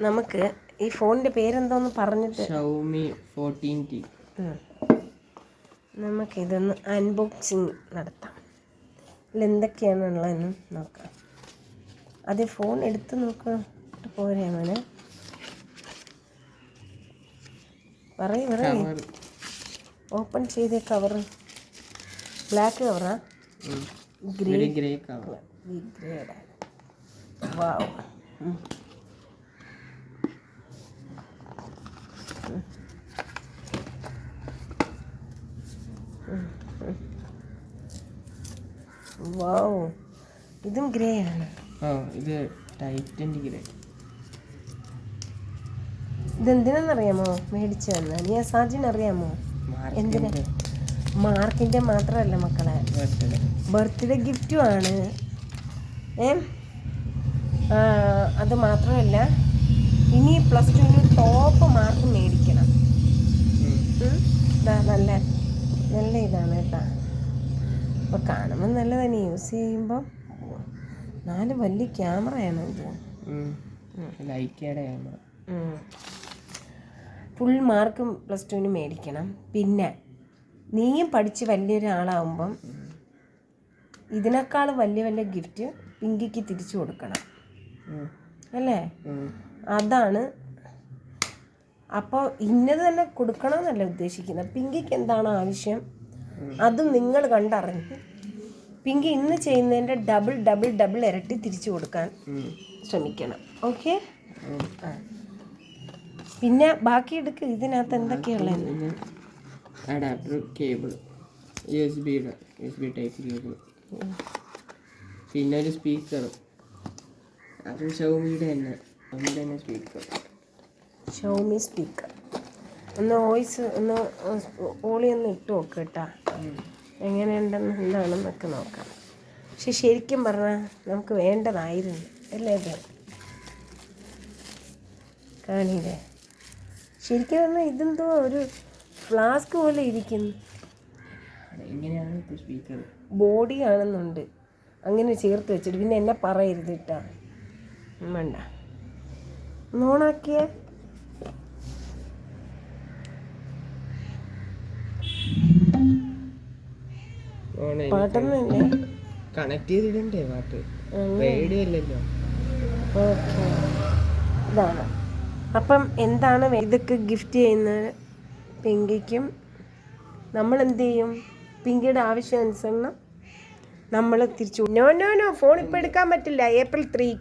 നമുക്ക് ഈ ഫോണിന്റെ പേരെന്തോന്ന് പറഞ്ഞിട്ട് ഷൗമി ഫോർട്ടീൻ ടി. നമുക്കിതൊന്ന് അൺബോക്സിങ് നടത്താം. ഇതിൽ എന്തൊക്കെയാണുള്ളതെന്ന് നോക്കാം. അത് ഫോൺ എടുത്ത് നോക്കിട്ട് പോരെ മോനെ. പറയും പറയും. ഓപ്പൺ ചെയ്ത cover black കവറാ grey grey cover grey wow ഇതും ഗ്രേ ആണ്. ആ ഇത് ടൈറ്റന്റെ ഗ്രേ ഇതെന്തിനാണെന്നറിയാമോ? മേടിച്ചു വന്ന നീ സാജിന് അറിയാമോ? എന്തിനാ? മാർക്കിന്റെ മാത്രമല്ല മക്കളെ. ബർത്ത്ഡേ. ഗിഫ്റ്റും ആണ്. ഏ? അത് മാത്രമല്ല ഇനി പ്ലസ് ടുവിന് ടോപ്പ് മാർക്ക് മേടിക്കും. ഇതാ നല്ല നല്ല ഇതാണ് കേട്ടോ. അപ്പോൾ കാണുമ്പോൾ നല്ലതാണ് യൂസ് ചെയ്യുമ്പോൾ നാല് വലിയ ക്യാമറയാണ് ഇത്. ലൈക്കയുടെ ക്യാമറ ഫുൾ മാർക്കും പ്ലസ് ടുവിന് മേടിക്കണം. പിന്നെ നീയും പഠിച്ച് വലിയൊരാളാവുമ്പം ഇതിനേക്കാൾ വലിയ വലിയ ഗിഫ്റ്റ് പിങ്കിക്ക് തിരിച്ചു കൊടുക്കണം. അല്ലേ? അതാണ് അപ്പോൾ ഇന്നത് തന്നെ കൊടുക്കണമെന്നല്ല ഉദ്ദേശിക്കുന്നത്. പിങ്കിക്ക് എന്താണ് ആവശ്യം? അതും നിങ്ങൾ കണ്ടറിഞ്ഞ്. പിങ്കി ഇന്ന് ചെയ്യുന്നതിന്റെ ഡബിൾ ഡബിൾ ഡബിൾ ഇരട്ടി തിരിച്ചു കൊടുക്കാൻ ശ്രമിക്കണം. ഓക്കെ പിന്നെ ബാക്കി എടുക്കുക ഇതിനകത്ത് എന്തൊക്കെയുള്ള പിന്നെ അഡാപ്റ്റർ കേബിൾ യു എസ് ബിയുടെ U S B type cable പിന്നെ ഒരു സ്പീക്കർ അത് ഷൗമിയുടെ തന്നെ. ഷൗമിയുടെ തന്നെ സ്പീക്കർ ഷോമി സ്പീക്കർ ഒന്ന് വോയിസ് ഒന്ന് ഓളി ഒന്ന് ഇട്ട് നോക്ക് കേട്ടാ. എങ്ങനെയുണ്ടെന്ന് എന്താണെന്നൊക്കെ നോക്കാം. പക്ഷെ ശരിക്കും പറഞ്ഞാൽ നമുക്ക് വേണ്ടതായിരുന്നു. അല്ലേ ഇത്? കാണിയില്ലേ ശരിക്കും പറഞ്ഞാൽ ഇതെന്തോ ഒരു ഫ്ലാസ്ക് പോലെ ഇരിക്കുന്നു. ബോഡി ആണെന്നുണ്ട്. അങ്ങനെ ചേർത്ത് വെച്ചിട്ട് പിന്നെ എന്നെ പറയരുത് കേട്ടാ. വേണ്ട. നോണാക്കിയേ പാട്ടൊന്നുമില്ലേ? കണക്ട് ചെയ്തിടണ്ടേ പാട്ട്. റേഡിയോ അല്ലല്ലോ ഓക്കെ. ഇതാണ്. അപ്പം എന്താണ് ഇതൊക്കെ ഗിഫ്റ്റ് ചെയ്യുന്നത് പിങ്കിക്കും നമ്മൾ എന്ത് ചെയ്യും? പിങ്കിയുടെ ആവശ്യാനുസരണം നമ്മൾ തിരിച്ചു നോ നോ നോ ഫോൺ ഇപ്പം എടുക്കാൻ പറ്റില്ല. April three